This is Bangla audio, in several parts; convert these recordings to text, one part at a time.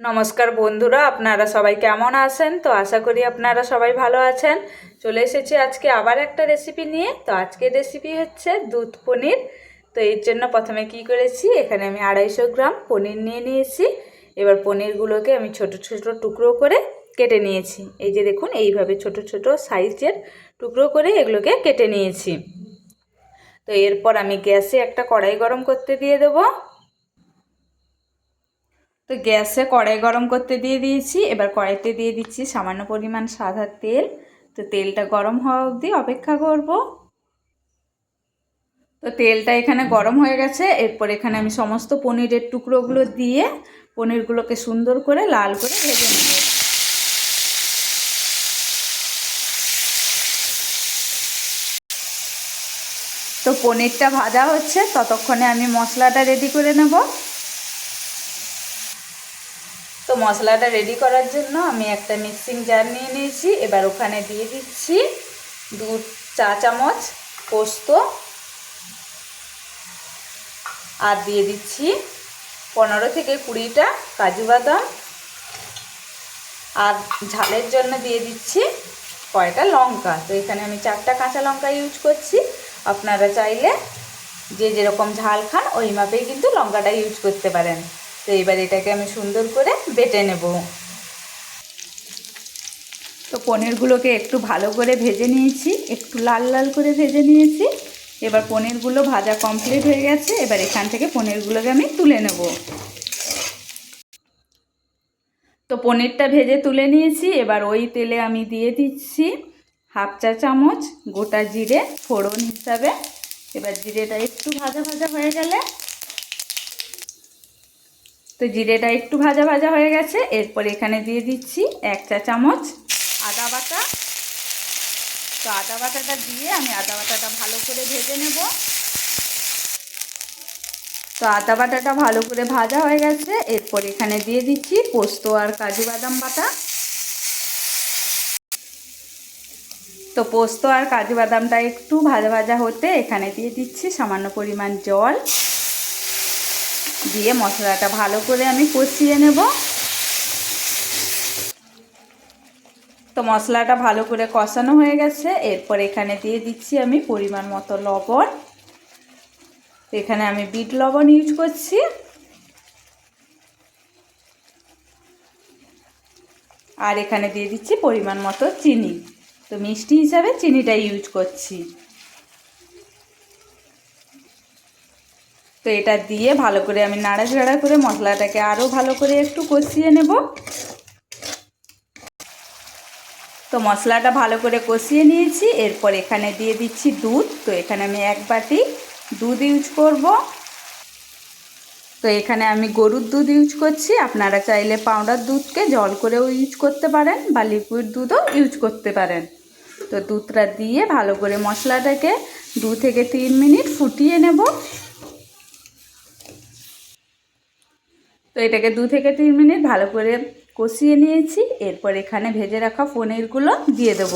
নমস্কার বন্ধুরা, আপনারা সবাই কেমন আছেন? তো আশা করি আপনারা সবাই ভালো আছেন। চলে এসেছি আজকে আবার একটা রেসিপি নিয়ে। তো আজকের রেসিপি হচ্ছে দুধ পনির। তো এর জন্য প্রথমে কি করেছি, এখানে আমি আড়াইশো গ্রাম পনির নিয়ে নিয়েছি। এবার পনিরগুলোকে আমি ছোট ছোট টুকরো করে কেটে নিয়েছি। এই যে দেখুন, এইভাবে ছোট ছোট সাইজের টুকরো করে এগুলোকে কেটে নিয়েছি। তো এরপর আমি গ্যাসে একটা কড়াই গরম করতে দিয়ে দেবো। তো গ্যাসে কড়াই গরম করতে দিয়ে দিয়েছি। এবার কড়াইতে দিয়ে দিচ্ছি সামান্য পরিমাণ সাদা তেল। তো তেলটা গরম হওয়া অবধি অপেক্ষা করব। তো তেলটা এখানে গরম হয়ে গেছে। এরপর এখানে আমি সমস্ত পনিরের টুকরোগুলো দিয়ে পনিরগুলোকে সুন্দর করে লাল করে ভেজে নেব। তো পনিরটা ভাজা হচ্ছে। ততক্ষণে আমি মশলাটা রেডি করে নেব। মশলাটা রেডি করার জন্য আমি একটা মিক্সিং জার নিয়ে নিয়েছি। এবার ওখানে দিয়ে দিচ্ছি দু চা চামচ পোস্ত। আর দিয়ে দিচ্ছি পনেরো থেকে কুড়িটা কাজু বাদাম। আর ঝালের জন্য দিয়ে দিচ্ছি কয়টা লঙ্কা। তো এখানে আমি চারটা কাঁচা লঙ্কা ইউজ করছি। আপনারা চাইলে যে যেরকম ঝাল খান ওই মাপেই কিন্তু লঙ্কাটা ইউজ করতে পারেন। তো এবার এটাকে আমি সুন্দর করে বেটে নেব। তো পনিরগুলোকে একটু ভালো করে ভেজে নিয়েছি, একটু লাল লাল করে ভেজে নিয়েছি। এবার পনিরগুলো ভাজা কমপ্লিট হয়ে গেছে, এবার এখান থেকে পনিরগুলোকে আমি তুলে নেব। তো পনিরটা ভেজে তুলে নিয়েছি, এবার ওই তেলে আমি দিয়ে দিচ্ছি হাফ চা চামচ গোটা জিরে ফোড়ন হিসাবে। এবার জিরেটা একটু ভাজা ভাজা হয়ে গেলে তো জিরেটা একটু ভাজা ভাজা হয়ে গেছে, এরপর এখানে দিয়ে দিচ্ছি এক চা চামচ আদা বাটা। তো আদা বাটাটা দিয়ে আমি আদা বাটাটা ভালো করে ভেজে নেব। তো আদা বাটাটা ভালো করে ভাজা হয়ে গেছে, এরপর এখানে দিয়ে দিচ্ছি পোস্ত আর কাজু বাদাম বাটা। তো পোস্ত আর কাজু বাদামটা একটু ভাজা ভাজা হতে এখানে দিয়ে দিচ্ছি সামান্য পরিমাণ জল। দিয়ে মশলাটা ভালো করে আমি কষিয়ে নেব। তো মশলাটা ভালো করে কষানো হয়ে গেছে। এরপর এখানে দিয়ে দিচ্ছি আমি পরিমাণ মতো লবণ। এখানে আমি বিট লবণ ইউজ করছি। আর এখানে দিয়ে দিচ্ছি পরিমাণ মতো চিনি। তো মিষ্টি হিসাবে চিনিটা ইউজ করছি। তো এটা দিয়ে ভালো করে আমি নাড়াচাড়া করে মশলাটাকে আরও ভালো করে একটু কষিয়ে নেব। তো মশলাটা ভালো করে কষিয়ে নিয়েছি, এরপর এখানে দিয়ে দিচ্ছি দুধ। তো এখানে আমি এক বাটি দুধ ইউজ করব। তো এখানে আমি গরুর দুধ ইউজ করছি, আপনারা চাইলে পাউডার দুধকে জল করেও ইউজ করতে পারেন বা লিকুইড দুধও ইউজ করতে পারেন। তো দুধটা দিয়ে ভালো করে মশলাটাকে দু থেকে তিন মিনিট ফুটিয়ে নেব। তো এটাকে দু থেকে তিন মিনিট ভালো করে কষিয়ে নিয়েছি। এরপর এখানে ভেজে রাখা পনিরগুলো দিয়ে দেব।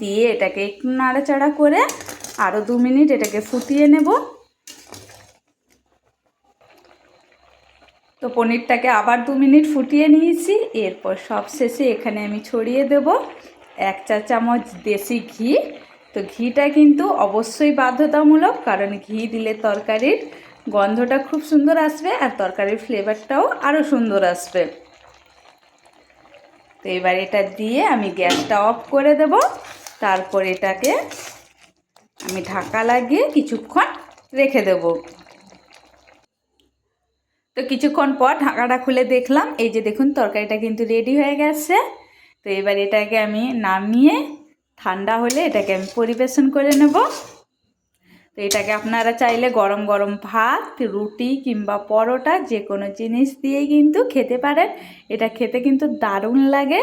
দিয়ে এটাকে একটু নাড়াচাড়া করে আরও দু মিনিট এটাকে ফুটিয়ে নেব। তো পনিরটাকে আবার দু মিনিট ফুটিয়ে নিয়েছি। এরপর সব শেষে এখানে আমি ছড়িয়ে দেব এক চা চামচ দেশি ঘি। তো ঘিটা কিন্তু অবশ্যই বাধ্যতামূলক, কারণ ঘি দিলে তরকারির গন্ধটা খুব সুন্দর আসবে আর তরকারির ফ্লেভারটাও আরও সুন্দর আসবে। তো এবার এটা দিয়ে আমি গ্যাসটা অফ করে দেব। তারপর এটাকে আমি ঢাকা লাগিয়ে কিছুক্ষণ রেখে দেব। তো কিছুক্ষণ পর ঢাকাটা খুলে দেখলাম, এই যে দেখুন তরকারিটা কিন্তু রেডি হয়ে গেছে। তো এবার এটাকে আমি নামিয়ে ঠান্ডা হলে এটাকে আমি পরিবেশন করে নেব। তো এটাকে আপনারা চাইলে গরম গরম ভাত, রুটি কিংবা পরোটা যে কোনো জিনিস দিয়েই কিন্তু খেতে পারেন। এটা খেতে কিন্তু দারুণ লাগে।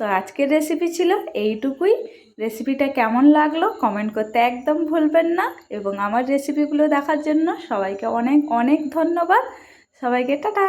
তো আজকের রেসিপি ছিল এইটুকুই। রেসিপিটা কেমন লাগল কমেন্ট করতে একদম ভুলবেন না এবং আমার রেসিপিগুলো দেখার জন্য সবাইকে অনেক অনেক ধন্যবাদ। সবাইকে টাটা!